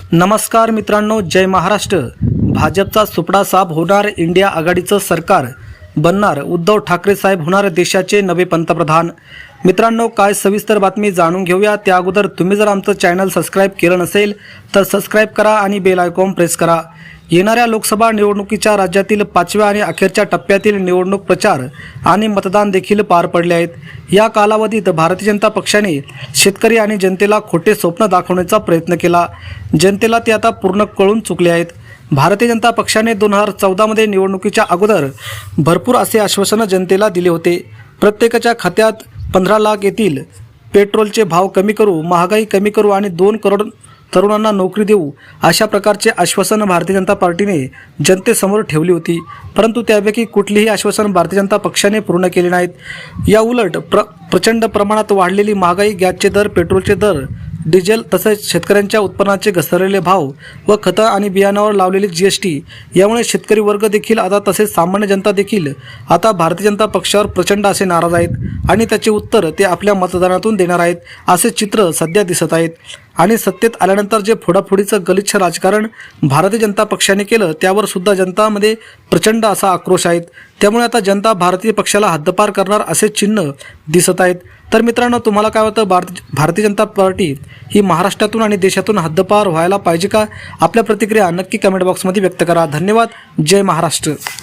नमस्कार मित्रांनो जय महाराष्ट्र. भाजपचा सुपडा साफ होणार इंडिया आघाडीचं सरकार. बनणार उद्धव ठाकरे साहेब होणार देशाचे नवे पंतप्रधान. मित्रांनो काय सविस्तर बातमी जाणून घेऊया. त्या अगोदर तुम्ही जर आमचं चॅनल सबस्क्राईब केलं नसेल तर सबस्क्राईब करा आणि बेल आयकॉन प्रेस करा. येणाऱ्या लोकसभा निवडणुकीच्या राज्यातील पाचव्या आणि अखेरच्या टप्प्यातील निवडणूक प्रचार आणि मतदान देखील पार पडले आहेत. या कालावधीत भारतीय जनता पक्षाने शेतकरी आणि जनतेला खोटे स्वप्न दाखवण्याचा प्रयत्न केला. जनतेला ते आता पूर्ण कळून चुकले आहेत. भारतीय जनता पक्षाने दोन हजार चौदामध्ये निवडणुकीच्या अगोदर भरपूर असे आश्वासनं जनतेला दिले होते. प्रत्येकाच्या खात्यात पंधरा लाख येतील. पेट्रोलचे भाव कमी करू महागाई कमी करू आणि दोन करोड तरुणांना नोकरी देऊ अशा प्रकारचे आश्वासन भारतीय जनता पार्टीने जनतेसमोर ठेवली होती. परंतु त्यापैकी कुठलीही आश्वासन भारतीय जनता पक्षाने पूर्ण केले नाहीत. या उलट प्र प्रचंड प्रमाणात वाढलेली महागाई गॅसचे दर पेट्रोलचे दर डिझेल तसेच शेतकऱ्यांच्या उत्पन्नाचे घसरलेले भाव व खतं आणि बियाणावर लावलेली जी एस टी यामुळे शेतकरी वर्ग देखील आता तसेच सामान्य जनता देखील आता भारतीय जनता पक्षावर प्रचंड असे नाराज आहेत. आणि त्याचे उत्तर ते आपल्या मतदानातून देणार आहेत असे चित्र सध्या दिसत आहेत. आणि सत्तेत आल्यानंतर जे फोडाफोडीचं गलिच्छ राजकारण भारतीय जनता पक्षाने केलं त्यावर सुद्धा जनतामध्ये प्रचंड असा आक्रोश आहेत त्यामुळे आता जनता भारतीय पक्षाला हद्दपार करणार असे चिन्ह दिसत आहेत. तर मित्रांनो तुम्हाला काय होतं भारत भारतीय जनता पार्टी ही महाराष्ट्रातून आणि देशातून हद्दपार व्हायला पाहिजे का? आपल्या प्रतिक्रिया नक्की कमेंट बॉक्समध्ये व्यक्त करा. धन्यवाद. जय महाराष्ट्र.